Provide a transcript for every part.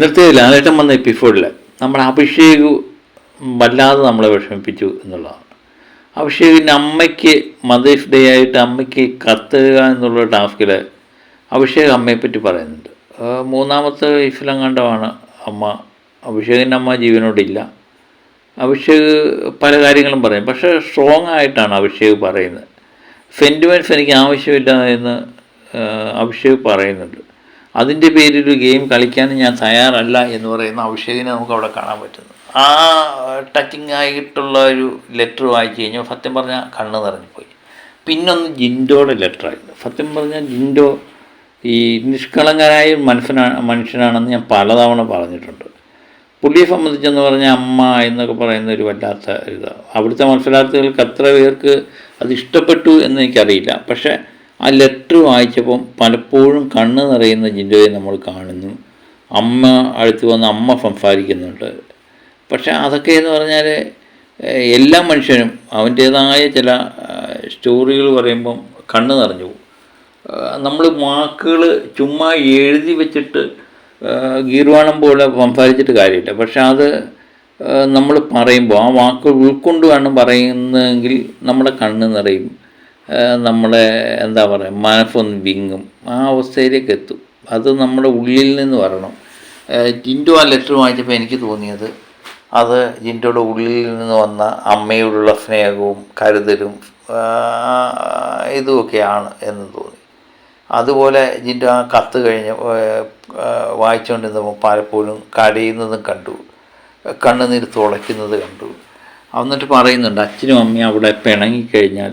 ഇന്നത്തെ ലാലേട്ടൻ വന്ന എപ്പിസോഡിൽ നമ്മുടെ അഭിഷേക് വല്ലാതെ നമ്മളെ വിഷമിപ്പിച്ചു എന്നുള്ളതാണ്. അഭിഷേകിന്റെ അമ്മയ്ക്ക് മദേഴ്സ് ഡേ ആയിട്ട് അമ്മയ്ക്ക് കത്തുക എന്നുള്ള ടാസ്കിൽ അഭിഷേക് അമ്മയെപ്പറ്റി പറയുന്നുണ്ട്. മൂന്നാമത്തെ ഇഫിലം കണ്ടമാണ് അമ്മ. അഭിഷേകിന്റെ അമ്മ ജീവനോടില്ല അഭിഷേക് പല കാര്യങ്ങളും പറയും. പക്ഷേ സ്ട്രോങ് ആയിട്ടാണ് അഭിഷേക് പറയുന്നത്. സെന്റിമെന്റ്സ് എനിക്ക് ആവശ്യമില്ല എന്ന് അഭിഷേക് പറയുന്നുണ്ട്. അതിന്റെ പേരിൽ ഗെയിം കളിക്കാൻ ഞാൻ തയ്യാറല്ല എന്ന് പറയുന്ന അഭിഷേകിനെ നമുക്ക് അവിടെ കാണാൻ പറ്റുന്നു. ആ ടച്ചിങ് ആയിട്ടുള്ള ഒരു ലെറ്റർ വായിച്ചു കഴിഞ്ഞാൽ സത്യം പറഞ്ഞാൽ കണ്ണ് നിറഞ്ഞുപോയി. പിന്നൊന്ന് ജിൻഡോയുടെ ലെറ്ററായിരുന്നു സത്യം പറഞ്ഞാൽ ജിൻഡോ ഈ നിഷ്കളങ്കനായ മനുഷ്യനാണ് മനുഷ്യനാണെന്ന് ഞാൻ പലതവണ പറഞ്ഞിട്ടുണ്ട്. പുള്ളിയെ സംബന്ധിച്ചെന്ന് പറഞ്ഞാൽ അമ്മ എന്നൊക്കെ പറയുന്ന ഒരു വല്ലാത്ത ഇതാണ് അവിടുത്തെ മത്സരാർത്ഥികൾക്ക് അത്ര പേർക്ക് അത് ഇഷ്ടപ്പെട്ടു എന്ന് എനിക്കറിയില്ല. പക്ഷേ ആ ലെറ്റർ വായിച്ചപ്പം പലപ്പോഴും കണ്ണ് നിറയുന്ന ജിൻഡോയെ നമ്മൾ കാണുന്നു. അമ്മ അടുത്ത് വന്ന് അമ്മ സംസാരിക്കുന്നുണ്ട്. പക്ഷേ അതൊക്കെ എന്ന് പറഞ്ഞാൽ എല്ലാ മനുഷ്യനും അവന്റേതായ ചില സ്റ്റോറികൾ പറയുമ്പം കണ്ണ് നിറഞ്ഞു പോകും. നമ്മൾ വാക്കുകൾ ചുമ്മാ എഴുതി വെച്ചിട്ട് ഗീർവാണം പോലെ സംസാരിച്ചിട്ട് കാര്യമില്ല. പക്ഷെ അത് നമ്മൾ പറയുമ്പോൾ ആ വാക്കുകൾ ഉൾക്കൊണ്ട് പറയുന്നതെങ്കിൽ നമ്മുടെ കണ്ണ് നിറയും. നമ്മളെ എന്താ പറയുക മനസ്സൊന്ന് വിങ്ങും. ആ അവസ്ഥയിലേക്ക് എത്തും. അത് നമ്മുടെ ഉള്ളിൽ നിന്ന് വരണം. ജിൻഡോ ജിൻഡു ആ ലെറ്റർ വായിച്ചപ്പോൾ എനിക്ക് തോന്നിയത് അത് ജിൻഡോയുടെ ഉള്ളിൽ നിന്ന് വന്ന അമ്മയോടുള്ള സ്നേഹവും കരുതലും ഇതുമൊക്കെയാണ് എന്ന് തോന്നി. അതുപോലെ ഇതിന്റെ ആ കത്ത് കഴിഞ്ഞ് വായിച്ചുകൊണ്ടിരുന്നപ്പോൾ പലപ്പോഴും കരയുന്നതും കണ്ടു. കണ്ണുനീർ തുളയ്ക്കുന്നത് കണ്ടു. എന്നിട്ട് പറയുന്നുണ്ട് അച്ഛനും അമ്മയും അവിടെ പിണങ്ങിക്കഴിഞ്ഞാൽ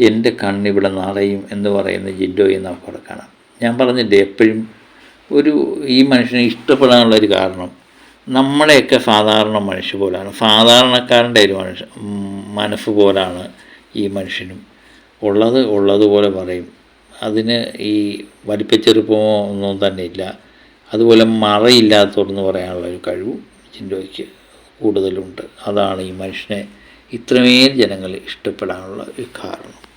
എന്റെ കണ്ണിവിടെ നാളെയും എന്ന് പറയുന്ന ജിൻഡോയെ നമുക്കവിടെ കാണാം. ഞാൻ പറഞ്ഞില്ലേ എപ്പോഴും ഒരു ഈ മനുഷ്യനെ ഇഷ്ടപ്പെടാനുള്ളൊരു കാരണം നമ്മളെയൊക്കെ സാധാരണ മനുഷ്യ പോലാണ്. സാധാരണക്കാരന്റെ ഒരു മനുഷ്യ മനസ്സ് പോലാണ് ഈ മനുഷ്യനും. ഉള്ളത് ഉള്ളതുപോലെ പറയും. അതിന് ഈ വലിപ്പച്ചെറുപ്പമോ ഒന്നും തന്നെ ഇല്ല അതുപോലെ മറയില്ലാത്തതെന്ന് പറയാനുള്ള ഒരു കഴിവും ജിൻഡോയ്ക്ക് കൂടുതലുണ്ട്. അതാണ് ഈ മനുഷ്യനെ ഇത്രമേൽ ജനങ്ങൾ ഇഷ്ടപ്പെടാനുള്ള ഒരു കാരണം.